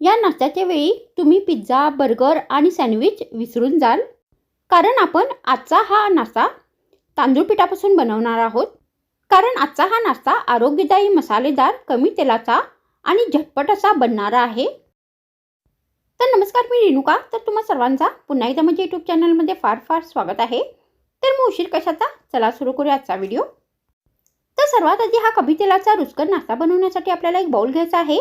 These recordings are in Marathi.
या नाश्त्याच्या वेळी तुम्ही पिझ्झा बर्गर आणि सँडविच विसरून जाल. कारण आपण आजचा हा नाश्ता तांदूळ पिठापासून बनवणार आहोत. कारण आजचा हा नाश्ता आरोग्यदायी मसालेदार कमी तेलाचा आणि झटपट असा बनणारा आहे. तर नमस्कार मी रेणुका. तर तुम्हा सर्वांचा पुन्हा एकदा माझ्या यूट्यूब चॅनलमध्ये फार फार स्वागत आहे. तर मग उशीर कशाचा? चला सुरू करूया आजचा व्हिडिओ. तर सर्वात आधी हा कमी तेलाचा रुचकर नाश्ता बनवण्यासाठी आपल्याला एक बाउल घ्यायचा आहे.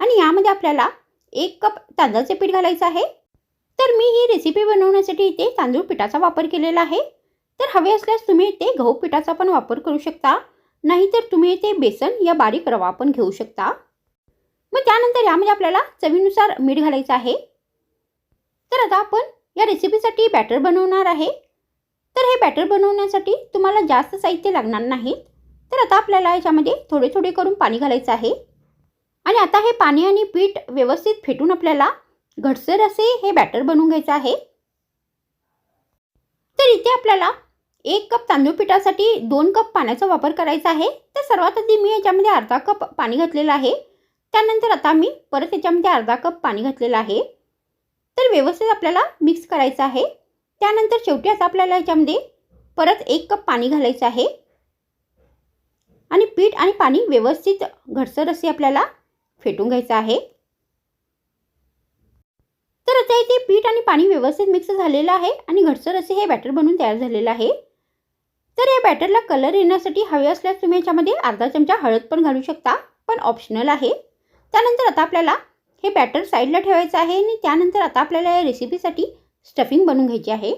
आणि यामध्ये आपल्याला एक कप तांदळाचे पीठ घालायचं आहे. तर मी ही रेसिपी बनवण्यासाठी इथे तांदूळ पिठाचा वापर केलेला आहे. तर हवे असल्यास तुम्ही इथे गहू पिठाचा पण वापर करू शकता. नाहीतर तुम्ही इथे बेसन या बारीक रवा पण घेऊ शकता. मग त्यानंतर यामध्ये आपल्याला चवीनुसार मीठ घालायचं आहे. तर आता आपण या रेसिपीसाठी बॅटर बनवणार आहे. तर हे बॅटर बनवण्यासाठी तुम्हाला जास्त साहित्य लागणार नाहीत. तर आता आपल्याला याच्यामध्ये थोडे थोडे करून पाणी घालायचं आहे. आणि आता हे पाणी आणि पीठ व्यवस्थित फेटून आपल्याला घटसर असे हे बॅटर बनवून घ्यायचं आहे. तर इथे आपल्याला एक कप तांदूळ पिठासाठी दोन कप पाण्याचा वापर करायचा आहे. तर सर्वात आधी मी याच्यामध्ये अर्धा कप पाणी घातलेलं आहे. त्यानंतर आता मी परत याच्यामध्ये अर्धा कप पाणी घातलेलं आहे. तर व्यवस्थित आपल्याला मिक्स करायचं आहे. त्यानंतर शेवटी आता आपल्याला याच्यामध्ये परत एक कप पाणी घालायचं आहे. आणि पीठ आणि पाणी व्यवस्थित घटसर असे आपल्याला फेटून घ्यायचं आहे. तर आता इथे पीठ आणि पाणी व्यवस्थित मिक्स झालेलं आहे आणि घटसर असे हे बॅटर बनवून तयार झालेलं आहे. तर या बॅटरला कलर येण्यासाठी हवे असल्यास तुम्ही याच्यामध्ये अर्धा चमचा हळद पण घालू शकता पण ऑप्शनल आहे. त्यानंतर आता आपल्याला हे बॅटर साईडला ठेवायचं आहे आणि त्यानंतर आता आपल्याला या रेसिपीसाठी स्टफिंग बनवून घ्यायची आहे.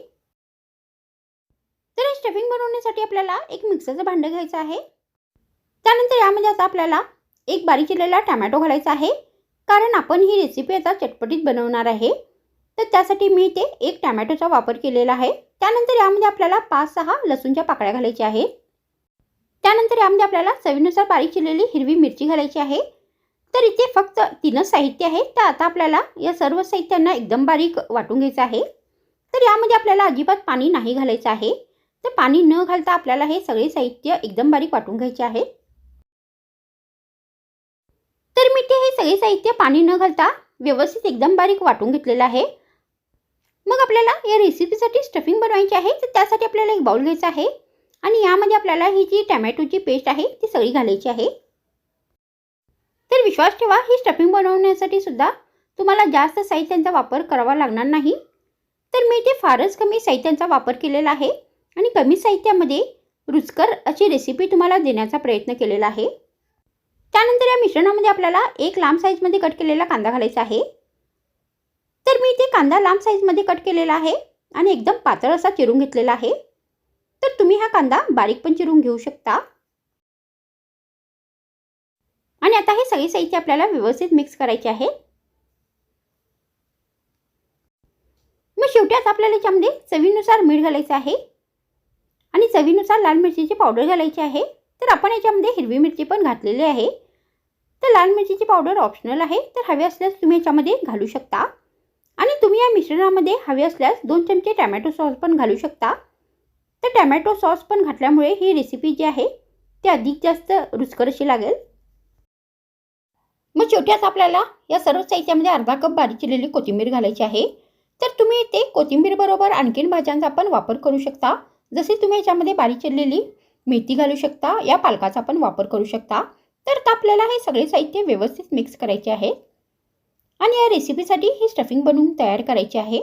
तर हे स्टफिंग बनवण्यासाठी आपल्याला एक मिक्सरचं भांडं घ्यायचं आहे. त्यानंतर यामध्ये आता आपल्याला एक बारीक चिरलेला टमॅटो घालायचा आहे. कारण आपण ही रेसिपी आता चटपटीत बनवणार आहे. तर त्यासाठी मी इथे एक टमॅटोचा वापर केलेला आहे. त्यानंतर यामध्ये आपल्याला पाच सहा लसूणच्या पाकळ्या घालायच्या आहेत. त्यानंतर यामध्ये आपल्याला चवीनुसार बारीक चिरलेली हिरवी मिरची घालायची आहे. तर इथे फक्त तीनच साहित्य आहे. तर आता आपल्याला या सर्व साहित्यांना एकदम बारीक वाटून घ्यायचं आहे. तर यामध्ये आपल्याला अजिबात पाणी नाही घालायचं आहे. तर पाणी न घालता आपल्याला हे सगळे साहित्य एकदम बारीक वाटून घ्यायचे आहे. तर मी ते हे सगळे साहित्य पाणी न घालता व्यवस्थित एकदम बारीक वाटून घेतलेलं आहे. मग आपल्याला या रेसिपीसाठी स्टफिंग बनवायची आहे तर त्यासाठी आपल्याला एक बाउल घ्यायचा आहे. आणि यामध्ये आपल्याला ही जी टॅमॅटोची पेस्ट आहे ती सगळी घालायची आहे. तर विश्वास ठेवा ही स्टफिंग बनवण्यासाठी सुद्धा तुम्हाला जास्त साहित्यांचा वापर करावा लागणार नाही. तर मी इथे फारच कमी साहित्यांचा वापर केलेला आहे. आणि कमी साहित्यामध्ये रुचकर अशी रेसिपी तुम्हाला देण्याचा प्रयत्न केलेला आहे. त्यानंतर या मिश्रणामध्ये आपल्याला एक लांब साईजमध्ये कट केलेला कांदा घालायचा आहे. तर मी इथे कांदा लांब साईजमध्ये कट केलेला आहे आणि एकदम पातळ असा चिरून घेतलेला आहे. तर तुम्ही हा कांदा बारीक पण चिरून घेऊ शकता. आणि आता हे सगळे साहित्य आपल्याला व्यवस्थित मिक्स करायचे आहे. मग शेवटी आता आपल्याला याच्यामध्ये चवीनुसार मीठ घालायचं आहे. आणि चवीनुसार लाल मिरचीची पावडर घालायची आहे. तर आपण याच्यामध्ये हिरवी मिरची पण घातलेली आहे. तर लाल मिरचीची पावडर ऑप्शनल आहे. तर हवे असल्यास तुम्ही याच्यामध्ये घालू शकता. आणि तुम्ही या मिश्रणामध्ये हवे असल्यास दोन चमचे टॅमॅटो सॉस पण घालू शकता. तर टॅमॅटो सॉस पण घातल्यामुळे ही रेसिपी जी आहे ती अधिक जास्त रुचकर अशी लागेल. मग शेवटी आपल्याला या सर्व साहित्यामध्ये अर्धा कप बारीक चिरलेली कोथिंबीर घालायची आहे. तर तुम्ही ते कोथिंबीरबरोबर आणखीन भाज्यांचा पण वापर करू शकता. जसे तुम्ही याच्यामध्ये बारीक चिरलेली मेथी घालू शकता या पालकाचा पण वापर करू शकता. तर आपल्याला हे सगळे साहित्य व्यवस्थित मिक्स करायचे आहे. आणि या रेसिपीसाठी ही स्टफिंग बनवून तयार करायची आहे.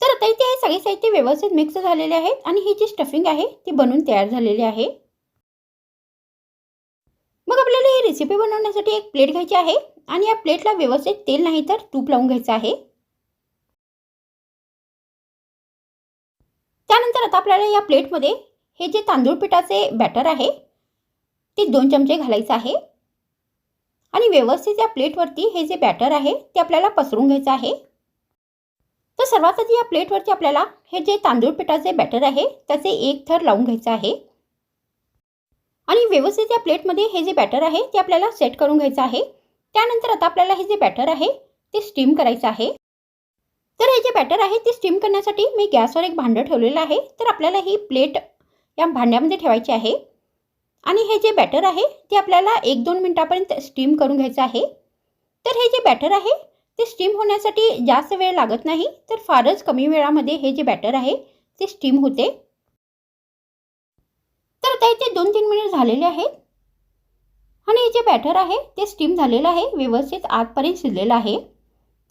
तर आता इथे हे सगळे साहित्य व्यवस्थित मिक्स झालेले आहेत आणि ही जी स्टफिंग आहे ती बनवून तयार झालेली आहे. मग आपल्याला ही रेसिपी बनवण्यासाठी एक प्लेट घ्यायची आहे आणि या प्लेटला व्यवस्थित तेल नाही तर तूप लावून घ्यायचं आहे. त्यानंतर आता आपल्याला या प्लेटमध्ये हे जे तांदूळ पिठाचे बॅटर आहे ते दोन चमचे घालायचं आहे. आणि व्यवस्थित या प्लेटवरती हे जे बॅटर आहे ते आपल्याला पसरून घ्यायचं आहे. तर सर्वात आधी या प्लेटवरती आपल्याला हे जे तांदूळ पिठाचे बॅटर आहे त्याचे एक थर लावून घ्यायचं आहे. आणि व्यवस्थित या प्लेटमध्ये हे जे बॅटर आहे ते आपल्याला सेट करून घ्यायचं आहे. त्यानंतर आता आपल्याला हे जे बॅटर आहे ते स्टीम करायचं आहे. तर हे जे बॅटर आहे ते स्टीम करण्यासाठी मी गॅसवर एक भांडं ठेवलेलं आहे. तर आपल्याला ही प्लेट या भांड्यामध्ये ठेवायचे आहे. आणि हे जे बॅटर आहे ते आपल्याला एक दोन मिनटापर्यंत स्टीम करून घ्यायचं आहे. तर हे जे बॅटर आहे ते स्टीम होण्यासाठी जास्त वेळ लागत नाही तर फारच कमी वेळामध्ये हे जे बॅटर आहे ते स्टीम होते. तर आता इथे दोन तीन मिनिट झालेले आहेत. आणि हे जे बॅटर आहे ते स्टीम झालेलं आहे व्यवस्थित आतपर्यंत शिजलेलं आहे.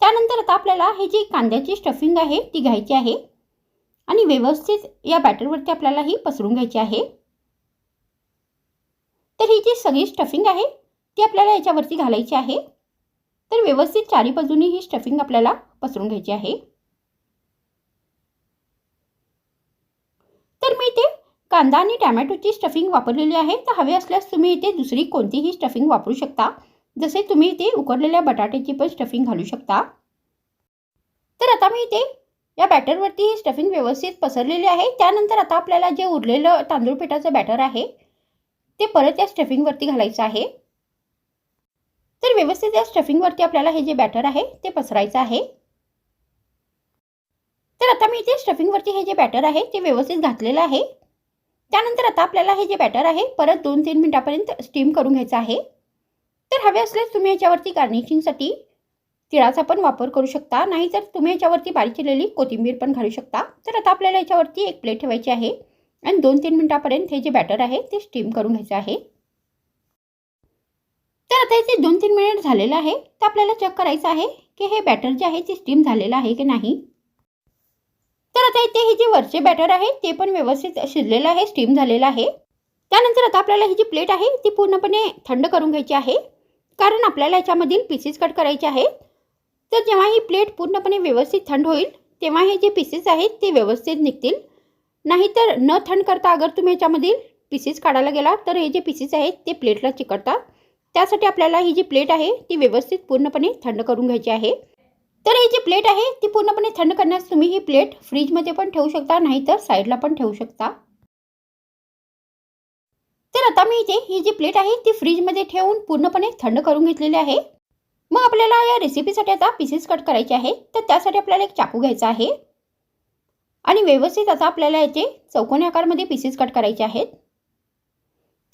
त्यानंतर आता आपल्याला हे जी कांद्याची स्टफिंग आहे ती घ्यायची आहे. आणि व्यवस्थित या बॅटरवरती आपल्याला ही पसरून घ्यायची आहे. तर ही जी सगळी स्टफिंग आहे ती आपल्याला याच्यावरती घालायची आहे. तर व्यवस्थित चारी बाजूनी ही स्टफिंग आपल्याला पसरून घ्यायची आहे. तर मी इथे कांदा आणि टॅमॅटोची स्टफिंग वापरलेली आहे. तर हवे असल्यास तुम्ही इथे दुसरी कोणतीही स्टफिंग वापरू शकता. जसे तुम्ही इथे उकडलेल्या बटाट्याची पण स्टफिंग घालू शकता. तर आता मी इथे या बॅटरवरती ही स्टफिंग व्यवस्थित पसरलेली आहे. त्यानंतर आता आपल्याला जे उरलेलं तांदूळ पिठाचं बॅटर आहे ते परत या स्टफिंगवरती घालायचं आहे. तर व्यवस्थित या स्टफिंगवरती आपल्याला हे जे बॅटर आहे ते पसरायचं आहे. तर आता मी इथे स्टफिंगवरती हे जे बॅटर आहे ते व्यवस्थित घातलेलं आहे. त्यानंतर आता आपल्याला हे जे बॅटर आहे परत दोन तीन मिनटापर्यंत स्टीम करून घ्यायचं आहे. तर हवे असल्यास तुम्ही याच्यावरती गार्निशिंगसाठी तिळाचा पण वापर करू शकता. नाहीतर तुम्ही याच्यावरती बारीक केलेली कोथिंबीर पण घालू शकता. तर आता आपल्याला याच्यावरती एक प्लेट ठेवायची आहे. आणि दोन तीन मिनटापर्यंत हे जे बॅटर आहे ते स्टीम करून घ्यायचं आहे. तर आता इथे दोन तीन मिनिट झालेलं आहे. तर आपल्याला चेक करायचं आहे की हे बॅटर जे आहे ते स्टीम झालेलं आहे की नाही. तर आता इथे हे जे वरचे बॅटर आहे ते पण व्यवस्थित शिजलेलं आहे स्टीम झालेलं आहे. त्यानंतर आता आपल्याला ही जी प्लेट आहे ती पूर्णपणे थंड करून घ्यायची आहे. कारण आपल्याला याच्यामधील पीसेस कट करायचे आहेत. तर जेव्हा ही प्लेट पूर्णपणे व्यवस्थित थंड होईल तेव्हा हे जे पीसेस आहेत ते व्यवस्थित निघतील. नाहीतर न थंड करता अगर तुम्ही याच्यामधील पीसेस काढायला गेला तर हे जे पीसेस आहेत ते प्लेटला चिकटतात. त्यासाठी आपल्याला ही जी प्लेट आहे ती व्यवस्थित पूर्णपणे थंड करून घ्यायची आहे. तर ही जी प्लेट आहे ती पूर्णपणे थंड करण्यास तुम्ही ही प्लेट फ्रीजमध्ये पण ठेवू शकता नाहीतर साईडला पण ठेवू शकता. तर आता मी इथे ही जी प्लेट आहे ती फ्रीजमध्ये ठेवून पूर्णपणे थंड करून घेतलेली आहे. मग आपल्याला या रेसिपीसाठी आता पीसेस कट करायचे आहे तर त्यासाठी आपल्याला एक चाकू घ्यायचा आहे. आणि व्यवस्थित आता आपल्याला याचे चौकोनी आकारमध्ये पीसेस कट करायचे आहेत.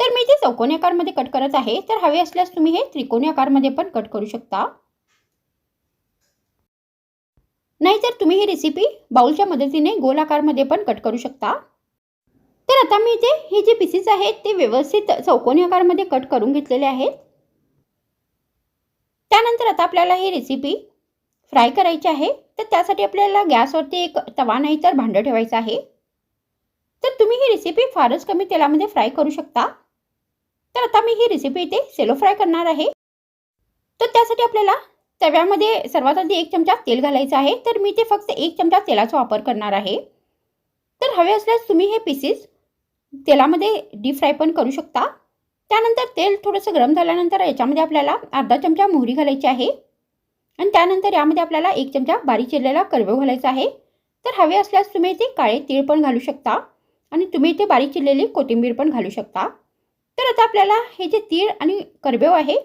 तर मी ते चौकोनी आकारमध्ये कट करत आहे तर हवे असल्यास तुम्ही हे त्रिकोणी आकारमध्ये पण कट करू शकता. नाहीतर तुम्ही ही रेसिपी बाउलच्या मदतीने गोल आकारमध्ये पण कट करू शकता. तर आता मी इथे हे जे पीसेस आहेत ते व्यवस्थित चौकोनी आकारमध्ये कट करून घेतलेले आहेत. त्यानंतर आता आपल्याला ही रेसिपी फ्राय करायची आहे. तर त्यासाठी आपल्याला गॅसवरती एक तवा नाही तर भांडं ठेवायचं आहे. तर तुम्ही ही रेसिपी फारच कमी तेलामध्ये फ्राय करू शकता. तर आता मी ही रेसिपी इथे सेलो फ्राय करणार आहे. तर त्यासाठी आपल्याला तव्यामध्ये सर्वात आधी एक चमचा तेल घालायचं आहे. तर मी ते फक्त एक चमचा तेलाचा वापर करणार आहे. तर हवे असल्यास तुम्ही हे पीसेस तेलामध्ये डीप फ्राय पण करू शकता. त्यानंतर तेल थोडंसं गरम झाल्यानंतर याच्यामध्ये आपल्याला अर्धा चमचा मोहरी घालायची आहे. आणि त्यानंतर यामध्ये आपल्याला एक चमचा बारीक चिरलेला करवेव घालायचा आहे. तर हवे असल्यास तुम्ही इथे काळे तीळ पण घालू शकता. आणि तुम्ही इथे बारीक चिरलेली कोथिंबीर पण घालू शकता. तर आता आपल्याला हे जे तीळ आणि करबेव आहे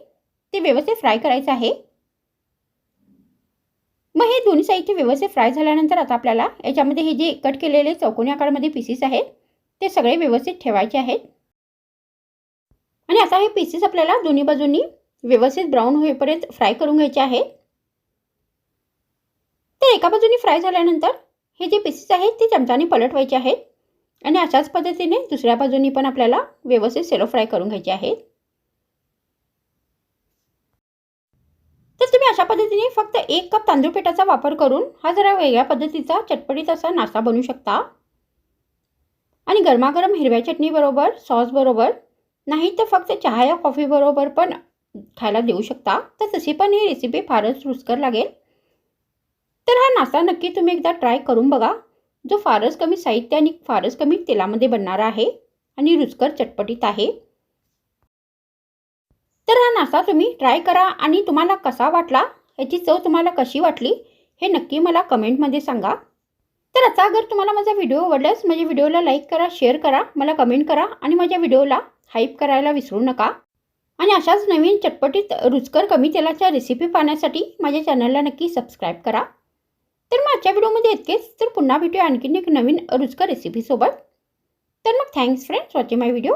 ते व्यवस्थित फ्राय करायचं आहे. मग हे दोन्ही साईडचे व्यवस्थित फ्राय झाल्यानंतर आता आपल्याला याच्यामध्ये हे जे कट केलेले चौकोनी आकारामध्ये पीसेस आहेत ते सगळे व्यवस्थित ठेवायचे आहेत. आणि आता हे पीसेस आपल्याला दोन्ही बाजूंनी व्यवस्थित ब्राऊन होईपर्यंत फ्राय करून घ्यायचे आहेत तर एका बाजूनी फ्राय झाल्यानंतर हे जे पीसेस आहेत ते चमचाने पलटवायचे आहेत. आणि अशाच पद्धतीने दुसऱ्या बाजूनी पण आपल्याला व्यवस्थित सेलो फ्राय करून घ्यायचे आहेत तर तुम्ही अशा पद्धतीने फक्त एक कप तांदूळ पिठाचा वापर करून हा जरा वेगळ्या पद्धतीचा चटपटीत असा नाश्ता बनवू शकता. आणि गरमागरम हिरव्या चटणीबरोबर सॉसबरोबर नाही तर फक्त चहा या कॉफीबरोबर पण खायला देऊ शकता. तर तशी पण ही रेसिपी फारच रुचकर लागेल. तर हा नाश्ता नक्की तुम्ही एकदा ट्राय करून बघा. जो फारच कमी साहित्य आणि फारच कमी तेलामध्ये बनणारा आहे आणि रुचकर चटपटीत आहे. तर हा नाश्ता तुम्ही ट्राय करा आणि तुम्हाला कसा वाटला याची चव तुम्हाला कशी वाटली हे नक्की मला कमेंटमध्ये सांगा. तर आता अगर तुम्हाला माझा व्हिडिओ आवडल्यास माझ्या व्हिडिओला लाईक करा शेअर करा मला कमेंट करा आणि माझ्या व्हिडिओला हाईप करायला विसरू नका. आणि अशाच नवीन चटपटीत रुचकर कमी तेलाच्या रेसिपी पाहण्यासाठी माझ्या चॅनलला नक्की सबस्क्राईब करा. तर मग आजच्या व्हिडिओमध्ये इतकेच. तर पुन्हा भेटूया आणखीन एक नवीन रुचकर रेसिपीसोबत तर मग thanks friends watching my video